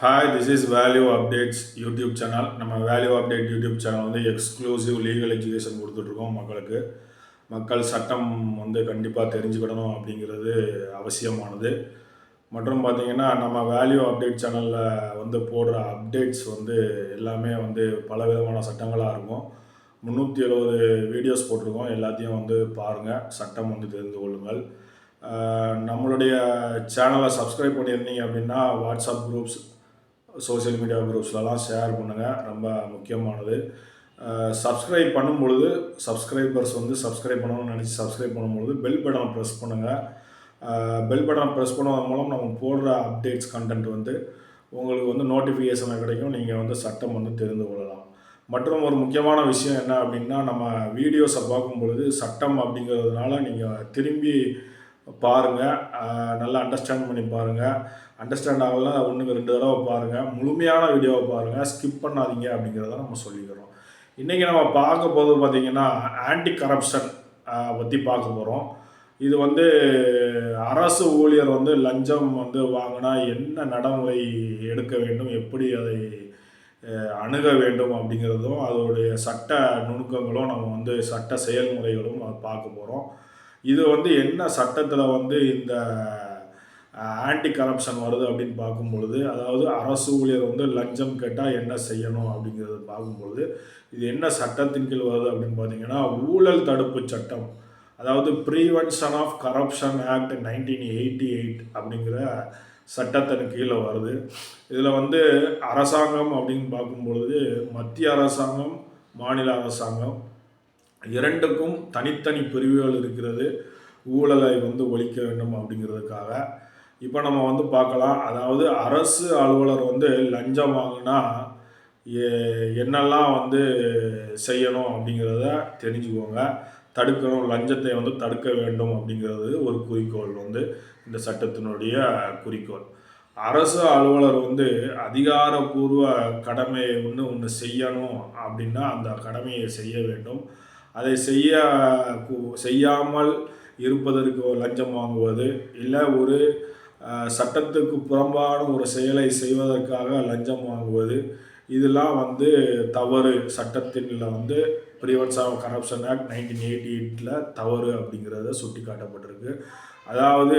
Hi this is value updates YouTube channel நம்ம value update YouTube channel வந்து exclusive legal education கொடுத்துட்ருக்கோம் மக்களுக்கு. மக்கள் சட்டம் வந்து கண்டிப்பாக தெரிஞ்சுக்கிடணும் அப்படிங்கிறது அவசியமானது. மற்றும் பார்த்திங்கன்னா நம்ம வேல்யூ அப்டேட் சேனலில் வந்து போடுற அப்டேட்ஸ் வந்து எல்லாமே வந்து பல விதமான சட்டங்களாக இருக்கும். முந்நூற்றி எழுபது வீடியோஸ் போட்டிருக்கோம். எல்லாத்தையும் வந்து பாருங்கள் சட்டம் வந்து தெரிந்து கொள்ளுங்கள். நம்மளுடைய சேனலை சப்ஸ்கிரைப் பண்ணியிருந்தீங்க அப்படின்னா வாட்ஸ்அப் குரூப்ஸ் சோஷியல் மீடியா குரூப்ஸ்லலாம் ஷேர் பண்ணுங்கள் ரொம்ப முக்கியமானது. சப்ஸ்கிரைப் பண்ணும்பொழுது சப்ஸ்கிரைபர்ஸ் வந்து சப்ஸ்கிரைப் பண்ணணும்னு நினச்சி சப்ஸ்கிரைப் பண்ணும்பொழுது பெல் பட்டனை ப்ரெஸ் பண்ணுங்கள் பெல் பட்டனை ப்ரெஸ் பண்ணுவதன் மூலம் நம்ம போடுற அப்டேட்ஸ் கண்டென்ட் வந்து உங்களுக்கு வந்து நோட்டிஃபிகேஷன் கிடைக்கும். நீங்கள் வந்து சட்டம் வந்து தெரிந்து கொள்ளலாம். மற்றும் ஒரு முக்கியமான விஷயம் என்ன அப்படின்னா நம்ம வீடியோஸை பார்க்கும் பொழுது சட்டம் அப்படிங்கிறதுனால நீங்கள் திரும்பி பாருங்கள் நல்லா அண்டர்ஸ்டாண்ட் பண்ணி பாருங்கள் அண்டர்ஸ்டாண்ட் ஆகலாம் ஒன்றுக்கு ரெண்டு தடவை பாருங்கள் முழுமையான வீடியோவை பாருங்கள் ஸ்கிப் பண்ணாதீங்க அப்படிங்கிறத நம்ம சொல்லிக்கிறோம். இன்றைக்கி நம்ம பார்க்க போது பார்த்திங்கன்னா ஆன்டி கரப்ஷன் பற்றி பார்க்க போகிறோம் இது வந்து அரசு ஊழியர் வந்து லஞ்சம் வந்து வாங்கினா என்ன நடைமுறை எடுக்க வேண்டும்? எப்படி அதை அணுக வேண்டும் அப்படிங்கிறதும் அதோடைய சட்ட நுணுக்கங்களும் நம்ம வந்து சட்ட செயல்முறைகளும் பார்க்க போகிறோம் இது வந்து என்ன சட்டத்தில் வந்து இந்த ஆன்டி கரப்ஷன் வருது அப்படின்னு பார்க்கும் பொழுது அதாவது அரசு ஊழியர் வந்து லஞ்சம் கேட்டால் என்ன செய்யணும் அப்படிங்கிறது பார்க்கும்பொழுது இது என்ன சட்டத்தின் கீழ் வருது அப்படின்னு பார்த்தீங்கன்னா ஊழல் தடுப்பு சட்டம். அதாவது prevention of corruption act nineteen eighty eight அப்படிங்கிற சட்டத்தின் கீழே வருது. இதில் வந்து அரசாங்கம் அப்படின்னு பார்க்கும்பொழுது மத்திய அரசாங்கம் மாநில அரசாங்கம் இரண்டுக்கும் தனித்தனி பிரிவுகள் இருக்கிறது. ஊழலை வந்து ஒழிக்க வேண்டும் அப்படிங்கிறதுக்காக. இப்போ நம்ம வந்து பார்க்கலாம். அதாவது அரசு அலுவலர் வந்து லஞ்சம் வாங்கினா என்னெல்லாம் வந்து செய்யணும் அப்படிங்கிறத தெரிஞ்சுக்கோங்க. தடுக்கணும். லஞ்சத்தை வந்து தடுக்க வேண்டும் அப்படிங்கிறது ஒரு குறிக்கோள் வந்து இந்த சட்டத்தினுடைய குறிக்கோள். அரசு அலுவலர் வந்து அதிகாரப்பூர்வ கடமையை ஒன்று ஒன்று செய்யணும் அப்படின்னா அந்த கடமையை செய்ய வேண்டும். அதை செய்ய செய்யாமல் இருப்பதற்கு லஞ்சம் வாங்குவது இல்லை ஒரு சட்டத்துக்கு புறம்பான ஒரு செயலை செய்வதற்காக லஞ்சம் வாங்குவது இதெல்லாம் வந்து தவறு. சட்டத்தின் வந்து prevention of corruption act nineteen eighty எயிட்டில் தவறு அப்படிங்கிறத சுட்டி காட்டப்பட்டிருக்கு அதாவது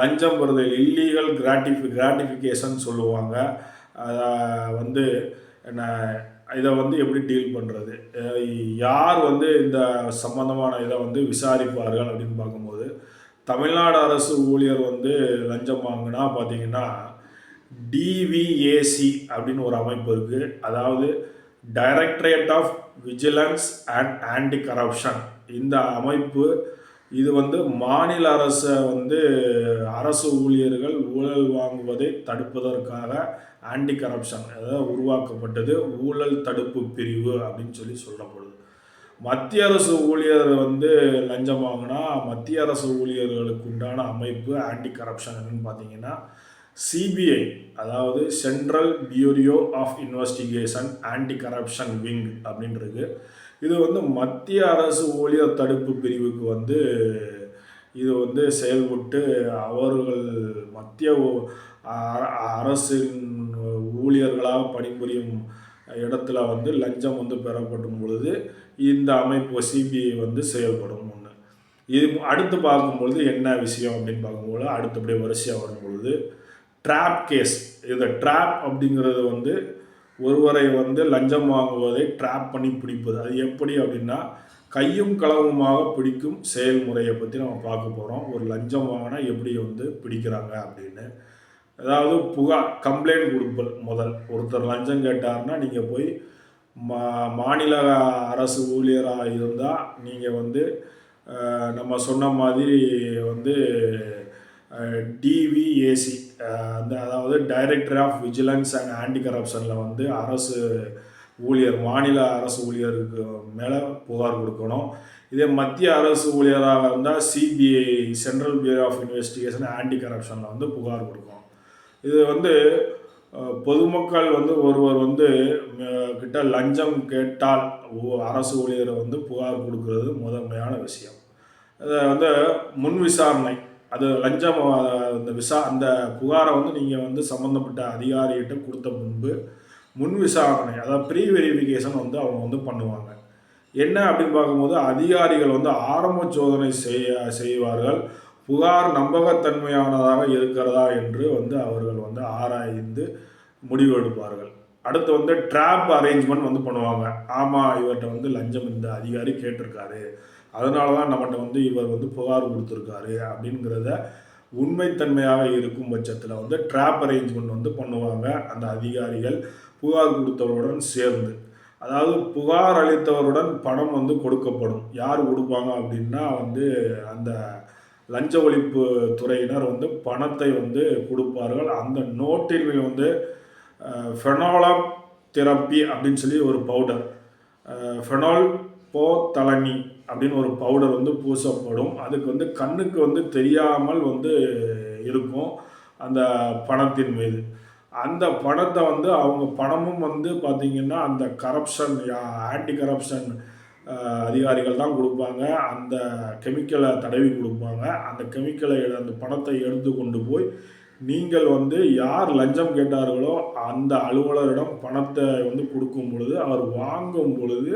லஞ்சம் வருது இல்லீகல் கிராட்டிஃபி கிராட்டிஃபிகேஷன் சொல்லுவாங்க. அதை வந்து என்ன இதை வந்து எப்படி டீல் பண்ணுறது யார் வந்து இந்த சம்பந்தமான இதை வந்து விசாரிப்பார்கள் அப்படின்னு பார்க்கும்போது தமிழ்நாடு அரசு ஊழியர் வந்து லஞ்சம் வாங்கினா பார்த்தீங்கன்னா டிவிஏசி அப்படின்னு ஒரு அமைப்பு இருக்குது அதாவது directorate of vigilance and anti corruption இந்த அமைப்பு இது வந்து மாநில அரசை வந்து அரசு ஊழியர்கள் ஊழல் வாங்குவதை தடுப்பதற்காக ஆன்டி கரப்ஷன் அதாவது உருவாக்கப்பட்டது ஊழல் தடுப்பு பிரிவு அப்படின்னு சொல்லி சொல்லப்படுது மத்திய அரசு ஊழியர் வந்து லஞ்சம் வாங்கினா மத்திய அரசு ஊழியர்களுக்கு உண்டான அமைப்பு ஆன்டி கரப்ஷன் என்னன்னு பார்த்தீங்கன்னா சிபிஐ அதாவது central bureau of investigation anti corruption wing அப்படின்றது. இது வந்து மத்திய அரசு ஊழியர் தடுப்பு பிரிவுக்கு வந்து இது வந்து செயல்பட்டு அவர்கள் மத்திய அ- அரசின் ஊழியர்களாக பணிபுரியும் இடத்துல வந்து லஞ்சம் வந்து பெறப்படும் பொழுது இந்த அமைப்பு சிபிஐ வந்து செயல்படும் ஒன்று இது அடுத்து பார்க்கும்பொழுது என்ன விஷயம் அப்படின்னு பார்க்கும்பொழுது அடுத்தபடியே வரிசையாக வரும் பொழுது ட்ராப் கேஸ் இதை ட்ராப் அப்படிங்கிறது வந்து ஒருவரை வந்து லஞ்சம் வாங்குவதை ட்ராப் பண்ணி பிடிப்பது. அது எப்படி அப்படின்னா கையும் களவுமாக பிடிக்கும் செயல்முறையை பற்றி நம்ம பார்க்க போகிறோம் ஒரு லஞ்சம் வாங்கினா எப்படி வந்து பிடிக்கிறாங்க அப்படின்னு. அதாவது புகார் கம்ப்ளைண்ட் கொடுப்பல் முதல். ஒருத்தர் லஞ்சம் கேட்டாருன்னா நீங்கள் போய் மா மாநில அரசு ஊழியராக இருந்தால் நீங்கள் வந்து நம்ம சொன்ன மாதிரி வந்து டிவிஏசி அந்த அதாவது director of vigilance and anti கரப்ஷனில் வந்து அரசு ஊழியர் மாநில அரசு ஊழியருக்கு மேலே புகார் கொடுக்கணும். இதே மத்திய அரசு ஊழியராக இருந்தால் CBI central bureau of investigation anti கரப்ஷனில் வந்து புகார் கொடுக்கணும். இது வந்து பொதுமக்கள் வந்து ஒருவர் வந்து கிட்ட லஞ்சம் கேட்டால் அரசு ஊழியரை வந்து புகார் கொடுக்கறது முதன்மையான விஷயம். இதை வந்து முன் விசாரணை அது லஞ்சம் அந்த விசா அந்த புகாரை வந்து நீங்கள் வந்து சம்மந்தப்பட்ட அதிகாரிகிட்ட கொடுத்த முன்பு முன் விசாரணை அதாவது ப்ரீ வெரிஃபிகேஷன் வந்து அவங்க வந்து பண்ணுவாங்க. என்ன அப்படின்னு பார்க்கும்போது அதிகாரிகள் வந்து ஆரம்ப சோதனை செய்ய செய்வார்கள். புகார் நம்பகத்தன்மையானதாக இருக்கிறதா என்று வந்து அவர்கள் வந்து ஆராய்ந்து முடிவு எடுப்பார்கள். அடுத்து வந்து ட்ராப் அரேஞ்ச்மெண்ட் வந்து பண்ணுவாங்க. ஆமாம் இவர்கிட்ட வந்து லஞ்சம் இந்த அதிகாரி கேட்டிருக்காரு. அதனால தான் நம்மகிட்ட வந்து இவர் வந்து புகார் கொடுத்துருக்காரு அப்படிங்கிறத உண்மைத்தன்மையாக இருக்கும் பட்சத்தில் வந்து ட்ராப் அரேஞ்ச்மெண்ட் வந்து பண்ணுவாங்க அந்த அதிகாரிகள் புகார் கொடுத்தவருடன் சேர்ந்து. அதாவது புகார் அளித்தவருடன் பணம் வந்து கொடுக்கப்படும். யார் கொடுப்பாங்க அப்படின்னா வந்து அந்த லஞ்ச ஒழிப்பு துறையினர் வந்து பணத்தை வந்து கொடுப்பார்கள். அந்த நோட்டில் வந்து ஃபெனாலாப் தெரப்பி அப்படின்னு சொல்லி ஒரு பவுடர் ஃபெனால் போ அப்படின்னு ஒரு பவுடர் வந்து பூசப்படும். அதுக்கு வந்து கண்ணுக்கு வந்து தெரியாமல் வந்து இருக்கும் அந்த பணத்தின் மீது. அந்த பணத்தை வந்து அவங்க பணமும் வந்து பார்த்திங்கன்னா அந்த கரப்ஷன் ஆன்டி கரப்ஷன் அதிகாரிகள் தான் கொடுப்பாங்க. அந்த கெமிக்கலை தடவி கொடுப்பாங்க. அந்த கெமிக்கலை அந்த பணத்தை எடுத்து கொண்டு போய் நீங்கள் வந்து யார் லஞ்சம் கேட்டார்களோ அந்த அலுவலரிடம் பணத்தை வந்து கொடுக்கும் பொழுது அவர் வாங்கும் பொழுது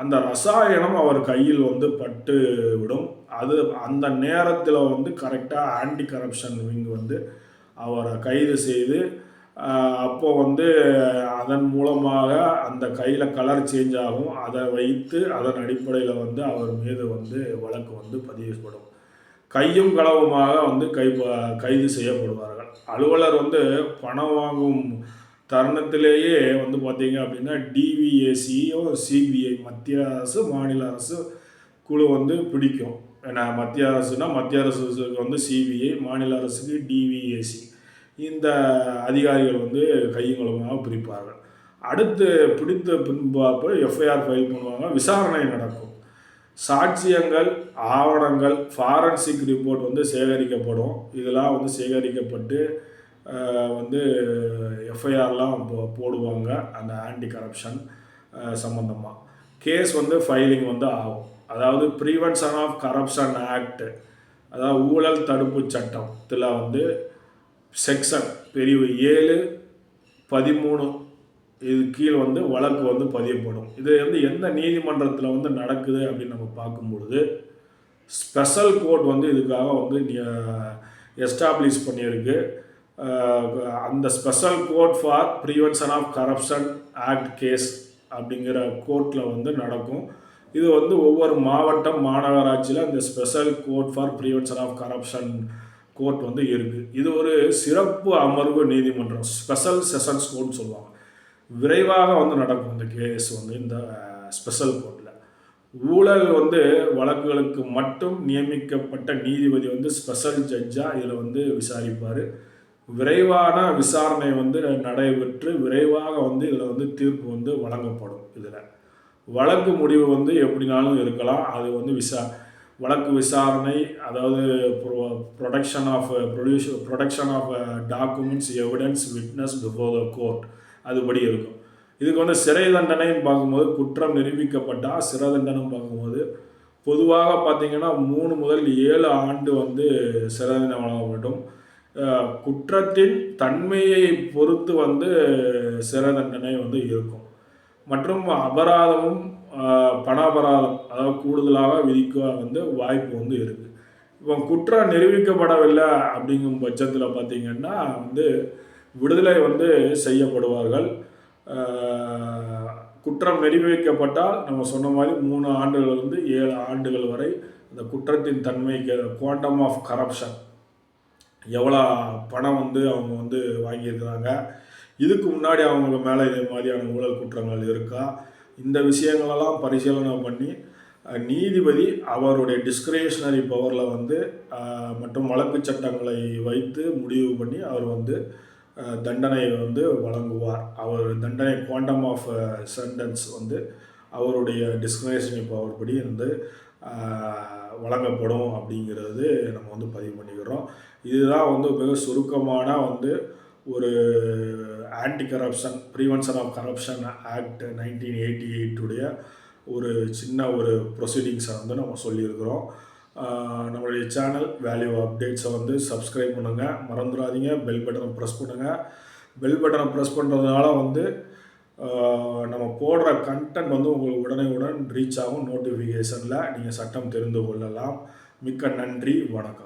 அந்த ரசாயனம் அவர் கையில் வந்து பட்டு விடும். அது அந்த நேரத்தில் வந்து கரெக்டாக ஆன்டி கரப்ஷன் விங் வந்து அவரை கைது செய்து அப்போ வந்து அதன் மூலமாக அந்த கையில் கலர் சேஞ்ச் ஆகும். அதை வைத்து அதன் அடிப்படையில் வந்து அவர் மீது வந்து வழக்கு வந்து பதிவுப்படும் கையும் களவுமாக வந்து கை கைது செய்யப்படுவார்கள். அலுவலர் வந்து பணம் வாங்கும் தருணத்திலேயே வந்து பார்த்தீங்க அப்படின்னா டிவிஏசியோ சிபிஐ மத்திய அரசு மாநில அரசு குழு வந்து பிடிக்கும். ஏன்னா மத்திய அரசுனா மத்திய அரசுக்கு வந்து சிபிஐ மாநில அரசுக்கு டிவிஏசி இந்த அதிகாரிகள் வந்து கையுங்களுமாக பிரிப்பார்கள். அடுத்து பிடித்த பின்பாப்பு எஃப்ஐஆர் ஃபைல் பண்ணுவாங்க. விசாரணை நடக்கும். சாட்சியங்கள் ஆவணங்கள் ஃபாரன்சிக் ரிப்போர்ட் வந்து சேகரிக்கப்படும். இதெல்லாம் வந்து சேகரிக்கப்பட்டு வந்து எஃப்ஐஆர்லாம் போடுவாங்க அந்த ஆன்டி கரப்ஷன் சம்மந்தமாக கேஸ் வந்து ஃபைலிங் வந்து ஆகும். அதாவது ப்ரிவென்ஷன் ஆஃப் கரப்ஷன் ஆக்ட் அதாவது ஊழல் தடுப்பு சட்டத்தில் வந்து செக்ஷன் பிரிவு ஏழு பதிமூணு இது கீழ் வந்து வழக்கு வந்து பதியப்படும். இது வந்து எந்த நீதிமன்றத்தில் வந்து நடக்குது அப்படின்னு நம்ம பார்க்கும்பொழுது ஸ்பெஷல் கோர்ட் வந்து இதுக்காக வந்து எஸ்டாப்ளிஷ் பண்ணியிருக்கு. அந்த special court for prevention of corruption act case அப்படிங்கிற கோர்ட்டில் வந்து நடக்கும். இது வந்து ஒவ்வொரு மாவட்டம் மாநகராட்சியில் இந்த special court for prevention of corruption court வந்து இருக்குது இது ஒரு சிறப்பு அமர்வு நீதிமன்றம் ஸ்பெஷல் செஷன்ஸ் கோர்ட்னு சொல்லுவாங்க. விரைவாக வந்து நடக்கும் இந்த கேஸ் வந்து இந்த ஸ்பெஷல் கோர்ட்டில் ஊழல் வந்து வழக்குகளுக்கு மட்டும் நியமிக்கப்பட்ட நீதிபதி வந்து ஸ்பெஷல் ஜட்ஜாக இதில் வந்து விசாரிப்பார். விரைவான விசாரணை வந்து நடைபெற்று விரைவாக வந்து இதில் வந்து தீர்ப்பு வந்து வழங்கப்படும் இதில். வழக்கு முடிவு வந்து எப்படினாலும் இருக்கலாம். அது வந்து விசா வழக்கு விசாரணை அதாவது production of produce production of documents evidence witness before the court அதுபடி இருக்கும். இதுக்கு வந்து சிறை தண்டனைன்னு பார்க்கும்போது குற்றம் நிரூபிக்கப்பட்டால் சிறை தண்டனை பார்க்கும்போது பொதுவாக பார்த்திங்கன்னா மூணு முதல் ஏழு ஆண்டு வந்து சிறை தண்டனை வழங்கப்படும். குற்றத்தின் தன்மையை பொறுத்து வந்து சிறை தண்டனை வந்து இருக்கும். மற்றும் அபராதமும் பண அபராதம் அதாவது கூடுதலாக விதிக்க வந்து வாய்ப்பு வந்து இருக்குது இப்போ குற்றம் நிரூபிக்கப்படவில்லை அப்படிங்கும் பட்சத்தில் பார்த்திங்கன்னா வந்து விடுதலை வந்து செய்யப்படுவார்கள். குற்றம் நிரூபிக்கப்பட்டால் நம்ம சொன்ன மாதிரி மூணு ஆண்டுகள் வந்து ஏழு ஆண்டுகள் வரை அந்த குற்றத்தின் தன்மைக்கு குவாண்டம் ஆஃப் கரப்ஷன் எவ்வளோ பணம் வந்து அவங்க வந்து வாங்கியிருக்கிறாங்க. இதுக்கு முன்னாடி அவங்க மேலே இதே மாதிரியான ஊழல் குற்றங்கள் இருக்கா? இந்த விஷயங்களெல்லாம் பரிசீலனை பண்ணி நீதிபதி அவருடைய டிஸ்கிரிஷனரி பவரில் வந்து மற்றும் வழக்கு சட்டங்களை வைத்து முடிவு பண்ணி அவர் வந்து தண்டனையை தண்டனை வந்து வழங்குவார். அவர் தண்டனை குவாண்டம் ஆஃப் சென்டென்ஸ் வந்து அவருடைய டிஸ்கிரிஷனரி பவர் படி வந்து வழங்கப்படும் அப்படிங்கிறது நம்ம வந்து பதிவு பண்ணிக்கிறோம். இதுதான் வந்து மிக சுருக்கமான வந்து ஒரு anti corruption prevention of corruption act nineteen eighty எயிட்டுடைய ஒரு சின்ன ஒரு ப்ரொசீடிங்ஸை வந்து நம்ம சொல்லியிருக்கிறோம். நம்மளுடைய சேனல் வேல்யூ அப்டேட்ஸை வந்து சப்ஸ்கிரைப் பண்ணுங்கள் மறந்துடாதீங்க. பெல் பட்டனை ப்ரெஸ் பண்ணுங்கள் பெல் பட்டனை ப்ரெஸ் பண்ணுறதுனால வந்து நம்ம போடுற கண்டென்ட் வந்து உங்களுக்கு உடனே உடன் ரீச் ஆகும் நோட்டிஃபிகேஷனில் நீங்கள் சட்டம் தெரிந்து கொள்ளலாம். மிக்க நன்றி. வணக்கம்.